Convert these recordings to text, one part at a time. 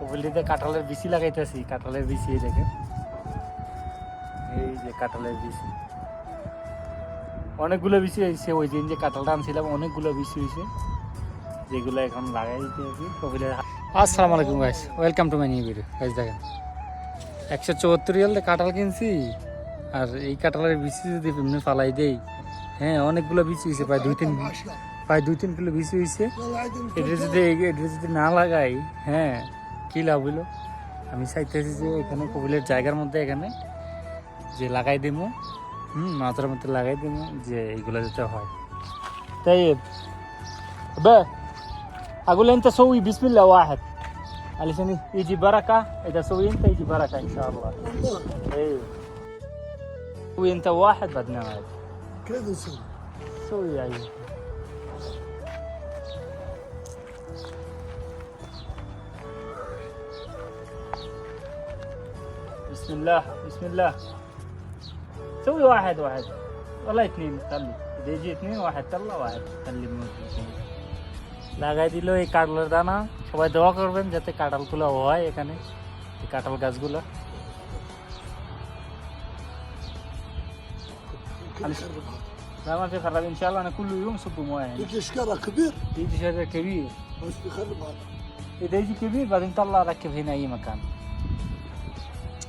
কবলিতে কাঁঠালের বিচি লাগাইতেছি, কাঁঠালের বিচি এই দেখেন। এই যে কাঁঠালের বিচি। অনেকগুলো বিচি হয়েছে, ওই দিন যে কাঁঠালটা আনছিলাম, অনেকগুলো বিচি হয়েছে, যেগুলো এখন লাগাই দিতে আছি, কবিলের আসসালামু আলাইকুম guys welcome to my new video guys দেখেন, একশো চুয়াত্তর রিয়ালে কাঁঠাল কিনছি, আর এই কাঁঠালের বিচি যদি এমনি ফালাই দেই হ্যাঁ অনেকগুলো বিচি হয়েছে, প্রায় দুই তিন প্রায় দুই তিন কিলো বিচি হয়েছে। এটা যদি এটা যদি না লাগাই হ্যাঁ কি লাভ হইলো আমি চাইতেছি যে এখানে কবিলের জায়গার মধ্যে এখানে যে লাগাই দিমু হুম মাথার মধ্যে লাগাই দিমু যে এইগুলো যাতে হয় তাই বে اقول انت سوي بسم الله واحد علشان يجي بركه اذا سوي انت يجي بركه ان شاء الله ايوه سوي انت واحد بعدين واحد كيف نسوي؟ سوي ايوه بسم الله بسم الله سوي واحد واحد والله اثنين خلي اذا يجي اثنين واحد طلع واحد خلي موجود লাগাই দিল এই কাঁঠালের দানা সবাই দোয়া করবেন যাতে কাঁঠালগুলো হয় এখানে এই কাঁঠাল গাছগুলো يمكن يخرب هذا لا ما في خراب ان شاء الله انا كل يوم صب مويه هنا. يمكن اشكالها كبير يجي شجر كبير بس بيخرب هذا اذا يجي كبير بعدين طلع ركب هنا اي مكان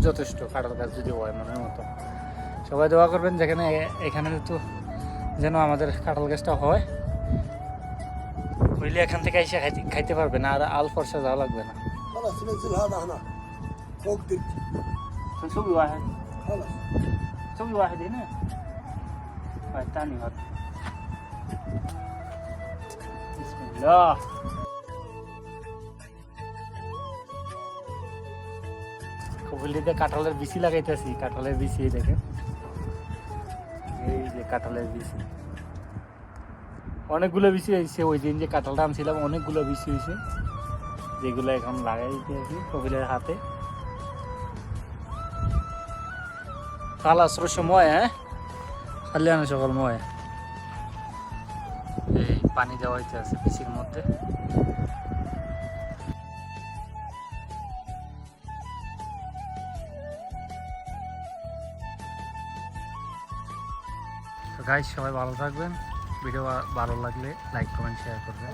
যথেষ্ট কাঁঠাল গাছ যদি হয় মনের মতো সবাই দোয়া করবেন যেখানে এ- এখানে তো যেন আমাদের কাঁঠাল গাছটা হয় হইলে এখান থেকে এসে খাইতে খাইতে পারবে না আর আল ফর্সা যাওয়া লাগবে না خلاص نزل هذا هناك فوق دك سوي واحد خلاص سوي واحد هنا واحد ثاني هذا بسم الله কবলিতে কাঁঠালের বিচি লাগাইতেছি, কাঁঠালের বিচি দেখেন। এই যে কাঁঠালের বিচি। অনেকগুলো বিচি হয়েছে, ওই দিন যে কাঁঠালটা আনছিলাম, অনেকগুলো বিচি হয়েছে, যেগুলো এখন লাগাই দিতে আছি কবিলের হাতে। খালাস রস ময় হ্যাঁ? খালি আনা সকাল ময় এই পানি দেওয়া হইতে আছে পিসির মধ্যে। তো গাইজ সবাই ভালো থাকবেন। ভিডিও ভালো লাগলে লাইক কমেন্ট শেয়ার করবেন।